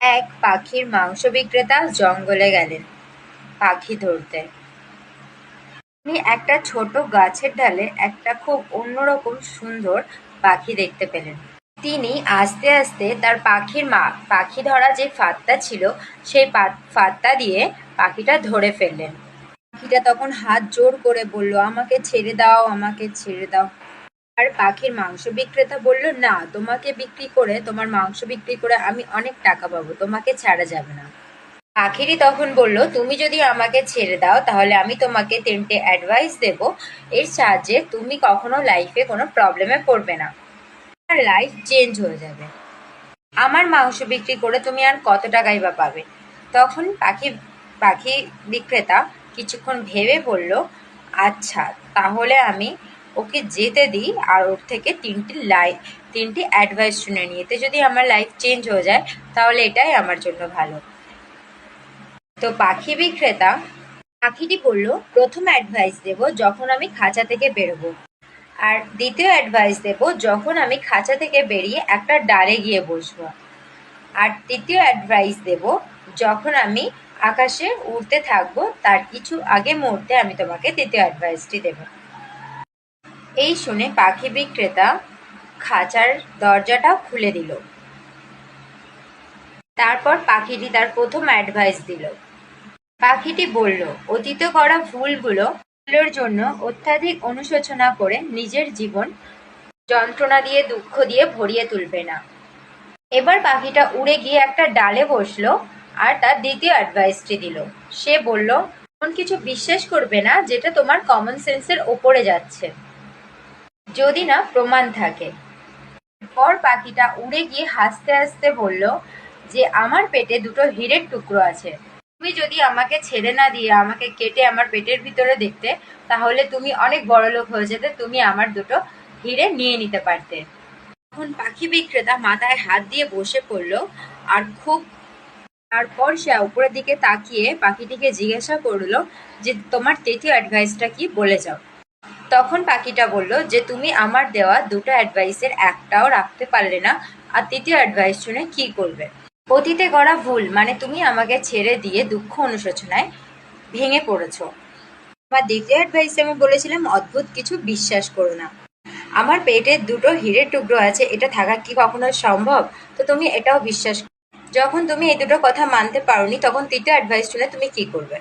এক পাখির মাংস বিক্রেতা জঙ্গলে গেলেন পাখি ধরতে। তিনি একটা ছোট গাছের ডালে একটা খুব অন্যরকম সুন্দর পাখি দেখতে পেলেন। তিনি আস্তে আস্তে তার পাখির মা, পাখি ধরা যে ফাতটা ছিল, সেই ফাতটা দিয়ে পাখিটা ধরে ফেললেন। পাখিটা তখন হাত জোর করে বলল, আমাকে ছেড়ে দাও, আমাকে ছেড়ে দাও। আর পাখির মাংস বিক্রেতা বলল, না, তোমাকে বিক্রি করে, তোমার মাংস বিক্রি করে আমি অনেক টাকা পাবো, তোমাকে ছাড়া যাবে না। পাখিটি তখন বলল, তুমি যদি আমাকে ছেড়ে দাও, তাহলে আমি তোমাকে তিনটে অ্যাডভাইস দেব। এর সাহায্যে তুমি কখনো লাইফে কোনো প্রবলেমে পড়বে না। তোমার লাইফ চেঞ্জ হয়ে যাবে। আমার মাংস বিক্রি করে তুমি আর কত টাকাই বা পাবে? তখন পাখি পাখি বিক্রেতা কিছুক্ষণ ভেবে বলল আচ্ছা তাহলে আমি ওকে যেতে দিই আর ওর থেকে তিনটি লাইফ তিনটি অ্যাডভাইস শুনে নিই। এতে যদি আমার লাইফ চেঞ্জ হয়ে যায়, তাহলে এটাই আমার জন্য ভালো। তো পাখি বিক্রেতা পাখিটি বলল, প্রথম অ্যাডভাইস দেব যখন আমি খাঁচা থেকে বেরোবো। আর দ্বিতীয় অ্যাডভাইস দেব যখন আমি খাঁচা থেকে বেরিয়ে একটা ডালে গিয়ে বসবো। আর তৃতীয় অ্যাডভাইস দেব যখন আমি আকাশে উড়তে থাকব, তার কিছু আগে মুহূর্তে আমি তোমাকে তৃতীয় অ্যাডভাইসটি দেব। এই শুনে পাখি বিক্রেতা খাঁচার দরজাটা খুলে দিল। তারপর পাখিটি তার প্রথম অ্যাডভাইস দিল। পাখিটি বলল, অতীত করা ভুলগুলো জন্য অত্যাধিক অনুশোচনা করে নিজের জীবন যন্ত্রণা দিয়ে, দুঃখ দিয়ে ভরিয়ে তুলবে না। এবার পাখিটা উড়ে গিয়ে একটা ডালে বসল আর তার দ্বিতীয় অ্যাডভাইসটি দিল। সে বলল, এমন কিছু বিশ্বাস করবে না যেটা তোমার কমন সেন্সের ওপরে যাচ্ছে। যদি না প্রমাণ থাকে। পর পাখিটা উড়ে গিয়ে হাসতে হাসতে বলল, যে আমার পেটে দুটো হিরের টুকরো আছে। তুমি যদি আমাকে ছেড়ে না দিয়ে আমাকে কেটে আমার পেটের ভিতরে দেখতে, তাহলে তুমি অনেক বড় লোক হয়ে যেতে, তুমি আমার দুটো হিরে নিয়ে নিতে পারতে। তখন পাখি বিক্রেতা মাথায় হাত দিয়ে বসে পড়ল আর খুব তারপর সে উপরের দিকে তাকিয়ে পাখিটিকে জিজ্ঞাসা করল যে, তোমার তৃতীয় অ্যাডভাইসটা কি বলে যাও? তখন পাখিটা বলল যে, তুমি আমার দেওয়া দুটো অ্যাডভাইসের একটাও রাখতে পারলে না, আর তৃতীয় অ্যাডভাইস শুনে কি করবে? অতীতে করা ভুল মানে তুমি আমাকে ছেড়ে দিয়ে দুঃখ অনুশোচনায় ভেঙে পড়েছো। আমার দ্বিতীয় অ্যাডভাইসে আমি বলেছিলাম, অদ্ভুত কিছু বিশ্বাস করো না। আমার পেটে দুটো হিরের টুকরো আছে, এটা থাকা কি কখনো সম্ভব? তো তুমি এটাও বিশ্বাস। যখন তুমি এই দুটো কথা মানতে পারোনি, তখন তৃতীয় অ্যাডভাইস শুনে তুমি কি করবে?